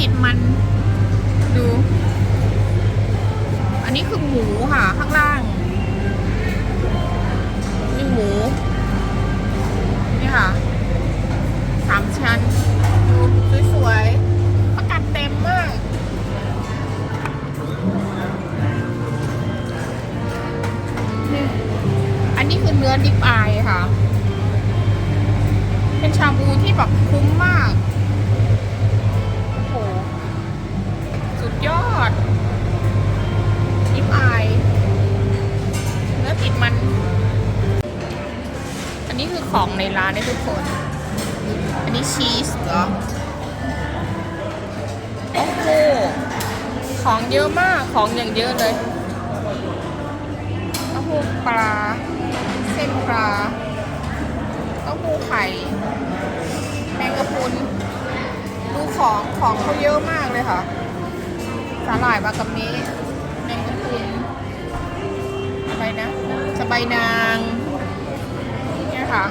ติดมัน ดู อันนี้คือหมูค่ะ ข้างล่าง นี่หมู นี่ค่ะสามชั้น ดูสวยๆประกันเต็มมากนี่อันนี้คือเนื้อดิบอายค่ะ เป็นชาบูที่แบบคุ้ม ของในร้านนะทุกคน อันนี้ชีสเหรอ โอ้โห ของเยอะมาก ของอย่างเยอะเลยเต้าหู้ปลา เส้นปลาเต้าหู้ไข่ แมงกะพรุน ดูของ ของเขาเยอะมากเลยค่ะ สาหร่ายบากามะแมงกะพรุนอะไรนะสบายนาง ค่ะ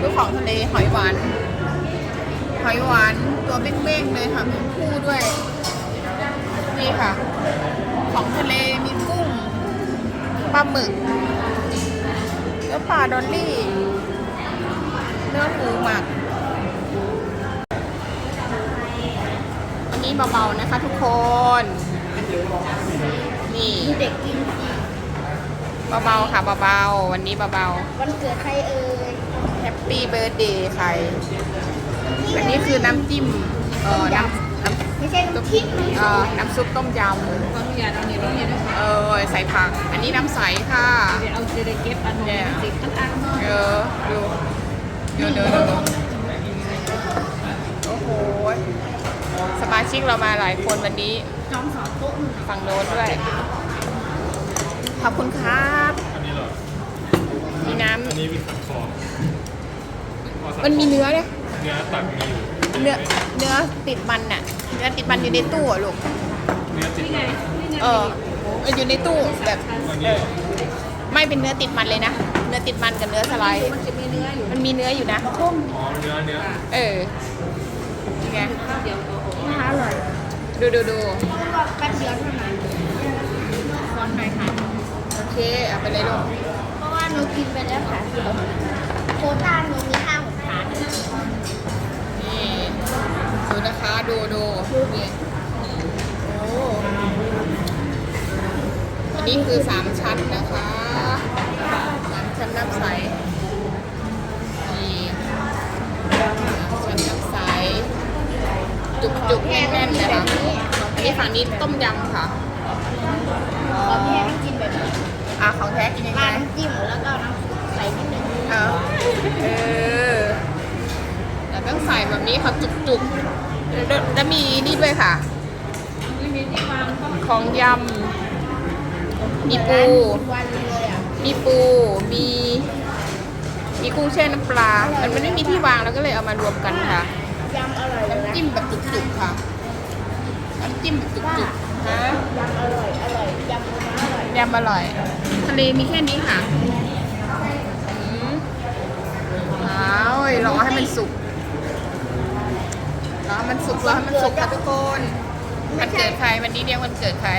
ดูของทะเลหอยหวาน หอยหวานตัวเบ้งๆเลยค่ะมีคู่ด้วย นี่ค่ะ ของทะเลมีกุ้งปลาหมึกเนื้อปลาดอลลี่เนื้อหมูหมัก อันนี้เบาๆนะคะทุกคน นี่เด็กกิน เบาๆค่ะเบาๆ วันนี้เบาวันเกิดใครเอ่ยๆแฮปปี้เบิร์ดเดย์ใคร อันนี้คือน้ำจิ้ม เอ่อ น้ำน้ำไม่ใช่น้ำพริกนะเอ่อ น้ำซุปต้มยำขออนุญาตเอาเนี่ยตรงนี้นะคะเออใส่ผัก อันนี้น้ำใสค่ะ เดี๋ยวเอาเจเดเก็บอันนี้ติดตั้งๆเนาะเออดูดูดูดูโอ้โห สมาชิกเรามาหลายคนวันนี้น้องสอนโต๊ะหนึ่งฝั่งโน้นด้วย ขอบคุณครับ อันนี้เหรอมีน้อันนี้มีสันคอำมันมีเนื้อเนี่ยเนื้อตัดมีอยู่เนื้อเนื้อติดมันน่ะเนื้อติดมันอยู่ในตู้อะลูก เนื้อติดนี่ไงมันนี่ไงเออมันอยู่ในตู้แบบอันนี้เหรอไม่เป็นเนื้อติดมันเลยนะ เนื้อติดมันกับเนื้อสไลด์ มันจะมีเนื้ออยู่มันมีเนื้ออยู่นะ อ๋อเนื้อเนื้อเออนี่ไงข้าวเดียวเอาออกนะคะอร่อย ดูดูดูก็แป๊บเดียวเท่านั้นซ้อนไข่ค่ะโอ เคเอาไปเลยลูกเพราะว่าหนูกินไปแล้วขาเดียวโควต้าหนูมีห้าหกขานี่ดูนะคะดูดูนี่โอ้อันนี้คือสามชั้นนะคะสามชั้นน้ำใสนี่สามชั้นน้ำใสจุกจุกๆแน่นๆเลยค่ะอันนี้ฝั่งนี้ต้มยำค่ะ แบบนี้ค่ะจุกๆแล้วแล้วมีนี่ด้วยค่ะไม่มีที่วางก็ของยำ มีปูวันเลยอะมีปู มี มีกุ้งแช่น้ำปลามันมันไม่มีที่วางแล้วก็เลยเอามารวมกันค่ะยำอร่อยเลยนะน้ำจิ้มแบบจุกๆค่ะน้ำจิ้มแบบจุกๆฮะยำอร่อยอร่อยยำม้าอร่อยยำอร่อย ทะเลมีแค่นี้ค่ะอืมอ้าวรอให้มันสุกรอให้ มันสุกรอให้มันสุกค่ะทุกคนมันเกิดใครวันนี้เรียกวันเกิดใคร